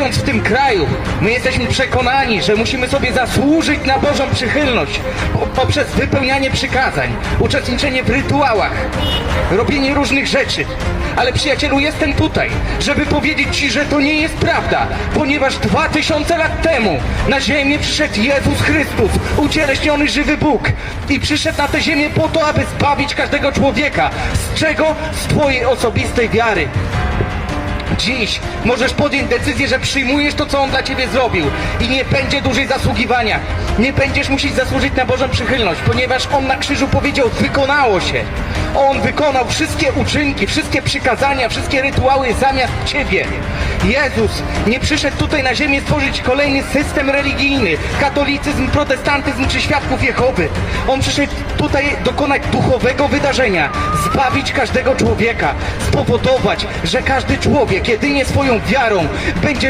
żyjąc w tym kraju, my jesteśmy przekonani, że musimy sobie zasłużyć na Bożą przychylność po- poprzez wypełnianie przykazań, uczestniczenie w rytuałach, robienie różnych rzeczy. Ale przyjacielu, jestem tutaj, żeby powiedzieć Ci, że to nie jest prawda, ponieważ dwa tysiące lat temu na ziemię przyszedł Jezus Chrystus, ucieleśniony żywy Bóg i przyszedł na tę ziemię po to, aby zbawić każdego człowieka. Z czego? Z Twojej osobistej wiary. Dziś możesz podjąć decyzję, że przyjmujesz to, co On dla Ciebie zrobił i nie będzie dłużej zasługiwania. Nie będziesz musieć zasłużyć na Bożą przychylność, ponieważ On na krzyżu powiedział, wykonało się. On wykonał wszystkie uczynki, wszystkie przykazania, wszystkie rytuały zamiast Ciebie. Jezus nie przyszedł tutaj na ziemię stworzyć kolejny system religijny, katolicyzm, protestantyzm czy świadków Jehowy. On przyszedł tutaj dokonać duchowego wydarzenia, zbawić każdego człowieka, spowodować, że każdy człowiek jedynie swoją wiarą będzie mógł